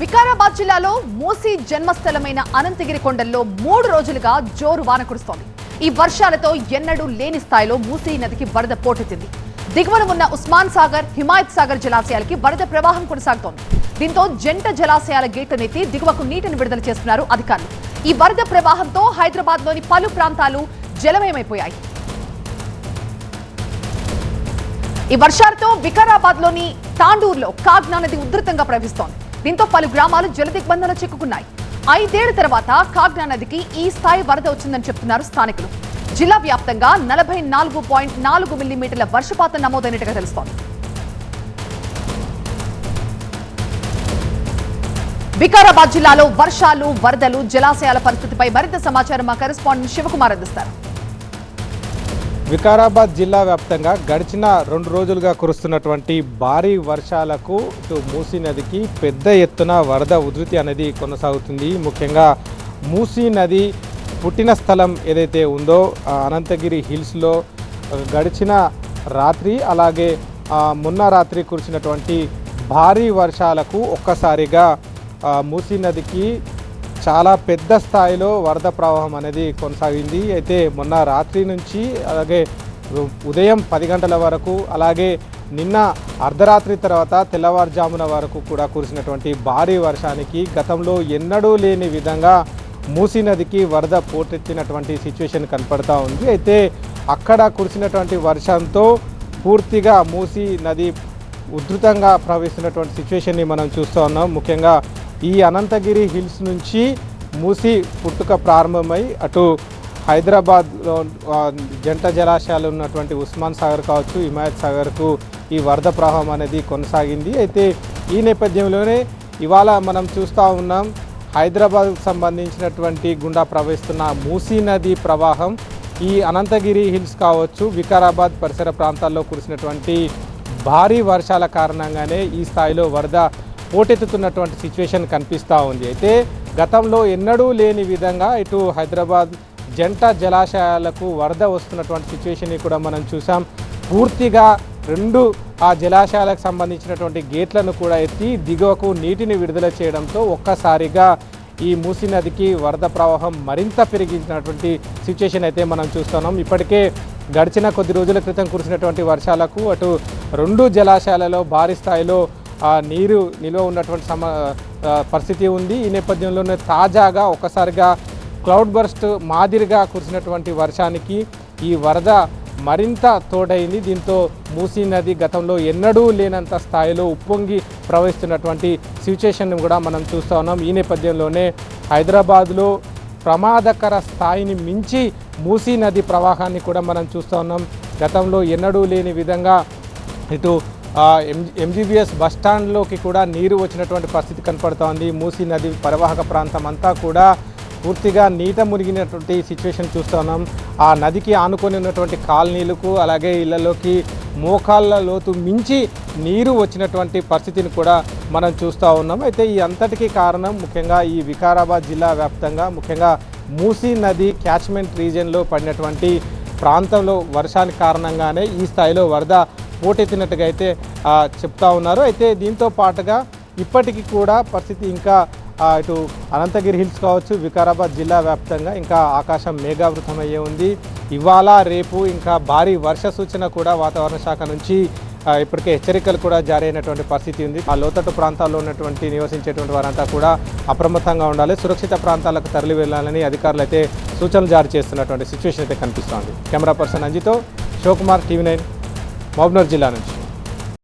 వికారాబాద్ జిల్లాలో మూసీ జన్మస్థలమైన అనంతగిరి కొండల్లో మూడు రోజులుగా జోరు వాన కురుస్తోంది. ఈ వర్షాలతో ఎన్నడూ లేని స్థాయిలో మూసీ నదికి వరద పోటెత్తింది దిగువన ఉన్న ఉస్మాన్ సాగర్ హిమాయత్ సాగర్ జలాశయాలకి వరద ప్రవాహం కొనసాగుతోంది. దీంతో జంట జలాశయాల గేట్లనెత్తి దిగువకు నీటిని విడుదల చేస్తున్నారు అధికారులు. ఈ వరద ప్రవాహంతో హైదరాబాద్లోని పలు ప్రాంతాలు జలమయమైపోయాయి. ఈ వర్షాలతో వికారాబాద్లోని తాండూరులో కాగ్నా నది ఉధృతంగా ప్రవహిస్తోంది. దీంతో పలు గ్రామాలు జలదిగ్బంధంలో చిక్కుకున్నాయి. ఐదేళ్ళ తర్వాత కాగ్నా నదికి ఈ స్థాయి వరద వచ్చిందని చెప్తున్నారు స్థానికులు. జిల్లా వ్యాప్తంగా నలభై నాలుగు పాయింట్ నాలుగు మిల్లీమీటర్ల వర్షపాతం నమోదైనట్టుగా తెలుస్తోంది. వికారాబాద్ జిల్లాలో వర్షాలు వరదలు జలాశయాల పరిస్థితిపై మరింత సమాచారం మా కరెస్పాండెంట్ శివకుమార్ అందిస్తారు. వికారాబాద్ జిల్లా వ్యాప్తంగా గడిచిన రెండు రోజులుగా కురుస్తున్నటువంటి భారీ వర్షాలకు ఇటు మూసీ నదికి పెద్ద ఎత్తున వరద ఉధృతి అనేది కొనసాగుతుంది. ముఖ్యంగా మూసీ నది పుట్టిన స్థలం ఏదైతే ఉందో అనంతగిరి హిల్స్లో గడిచిన రాత్రి అలాగే మొన్న రాత్రి కురిసినటువంటి భారీ వర్షాలకు ఒక్కసారిగా మూసీ నదికి చాలా పెద్ద స్థాయిలో వరద ప్రవాహం అనేది కొనసాగింది. అయితే మొన్న రాత్రి నుంచి అలాగే ఉదయం పది గంటల వరకు అలాగే నిన్న అర్ధరాత్రి తర్వాత తెల్లవారుజామున వరకు కూడా కురిసినటువంటి భారీ వర్షానికి గతంలో ఎన్నడూ లేని విధంగా మూసీ నదికి వరద పోటెత్తినటువంటి సిచ్యువేషన్ కనపడతా ఉంది. అయితే అక్కడ కురిసినటువంటి వర్షంతో పూర్తిగా మూసీ నది ఉధృతంగా ప్రవహిస్తున్నటువంటి సిచ్యువేషన్ని మనం చూస్తూ ఉన్నాం. ముఖ్యంగా ఈ అనంతగిరి హిల్స్ నుంచి మూసి పుట్టుక ప్రారంభమై అటు హైదరాబాద్లో జంట జలాశయాలు ఉన్నటువంటి ఉస్మాన్ సాగర్ కావచ్చు హిమాయత్ సాగర్కు ఈ వరద ప్రవాహం అనేది కొనసాగింది. అయితే ఈ నేపథ్యంలోనే ఇవాళ మనం చూస్తూ ఉన్నాం హైదరాబాద్కు సంబంధించినటువంటి గుండా ప్రవహిస్తున్న మూసీ నది ప్రవాహం. ఈ అనంతగిరి హిల్స్ కావచ్చు వికారాబాద్ పరిసర ప్రాంతాల్లో కురిసినటువంటి భారీ వర్షాల కారణంగానే ఈ స్థాయిలో వరద పోటెత్తుతున్నటువంటి సిచ్యువేషన్ కనిపిస్తూ ఉంది. అయితే గతంలో ఎన్నడూ లేని విధంగా ఇటు హైదరాబాద్ జంట జలాశయాలకు వరద వస్తున్నటువంటి సిచ్యువేషన్ని కూడా మనం చూసాం. పూర్తిగా రెండు ఆ జలాశయాలకు సంబంధించినటువంటి గేట్లను కూడా ఎత్తి దిగువకు నీటిని విడుదల చేయడంతో ఒక్కసారిగా ఈ మూసీ నదికి వరద ప్రవాహం మరింత పెరిగినటువంటి సిచ్యుయేషన్ అయితే మనం చూస్తున్నాం. ఇప్పటికే గడిచిన కొద్ది రోజుల క్రితం కురిసినటువంటి వర్షాలకు అటు రెండు జలాశయాలలో భారీ స్థాయిలో ఆ, నీరు నిల్వ ఉన్నటువంటి సమ పరిస్థితి ఉంది. ఈ నేపథ్యంలోనే తాజాగా ఒక్కసారిగా క్లౌడ్ బర్స్ట్ మాదిరిగా కురిసినటువంటి వర్షానికి ఈ వరద మరింత తోడైంది. దీంతో మూసీ నది గతంలో ఎన్నడూ లేనంత స్థాయిలో ఉప్పొంగి ప్రవహిస్తున్నటువంటి సిచ్యుయేషన్ కూడా మనం చూస్తూ ఉన్నాం. ఈ నేపథ్యంలోనే హైదరాబాద్లో ప్రమాదకర స్థాయిని మించి మూసీ నది ప్రవాహాన్ని కూడా మనం చూస్తూ ఉన్నాం. గతంలో ఎన్నడూ లేని విధంగా ఇటు ఎంజీబీఎస్ బస్ స్టాండ్లోకి కూడా నీరు వచ్చినటువంటి పరిస్థితి కనపడుతోంది. మూసీ నది పరివాహక ప్రాంతం అంతా కూడా పూర్తిగా నీట మునిగినటువంటి సిచ్యువేషన్ చూస్తున్నాం. ఆ నదికి ఆనుకొని ఉన్నటువంటి కాలనీలకు అలాగే ఇళ్ళలోకి మోకాళ్ళ లోతు మించి నీరు వచ్చినటువంటి పరిస్థితిని కూడా మనం చూస్తూ ఉన్నాం. అయితే ఈ అంతటికీ కారణం ముఖ్యంగా ఈ వికారాబాద్ జిల్లా వ్యాప్తంగా ముఖ్యంగా మూసీ నది క్యాచ్మెంట్ రీజియన్లో పడినటువంటి ప్రాంతంలో వర్షానికి కారణంగానే ఈ స్థాయిలో వరద పోటెత్తినట్టుగా అయితే చెప్తా ఉన్నారు. అయితే దీంతో పాటుగా ఇప్పటికీ కూడా పరిస్థితి ఇంకా ఇటు అనంతగిరి హిల్స్ కావచ్చు వికారాబాద్ జిల్లా వ్యాప్తంగా ఇంకా ఆకాశం మేఘావృతమయ్యే ఉంది. ఇవాళ రేపు ఇంకా భారీ వర్ష సూచన కూడా వాతావరణ శాఖ నుంచి ఇప్పటికే హెచ్చరికలు కూడా జారీ అయినటువంటి పరిస్థితి ఉంది. ఆ లోతట్టు ప్రాంతాల్లో ఉన్నటువంటి నివసించేటువంటి వారంతా కూడా అప్రమత్తంగా ఉండాలి. సురక్షిత ప్రాంతాలకు తరలి వెళ్ళాలని అధికారులు అయితే సూచనలు జారీ చేస్తున్నటువంటి సిచ్యువేషన్ అయితే కనిపిస్తోంది. కెమెరా పర్సన్ అంజితో శివకుమార్ టీవీ నైన్. మహబూబ్నగర్ జిల్లా నుంచి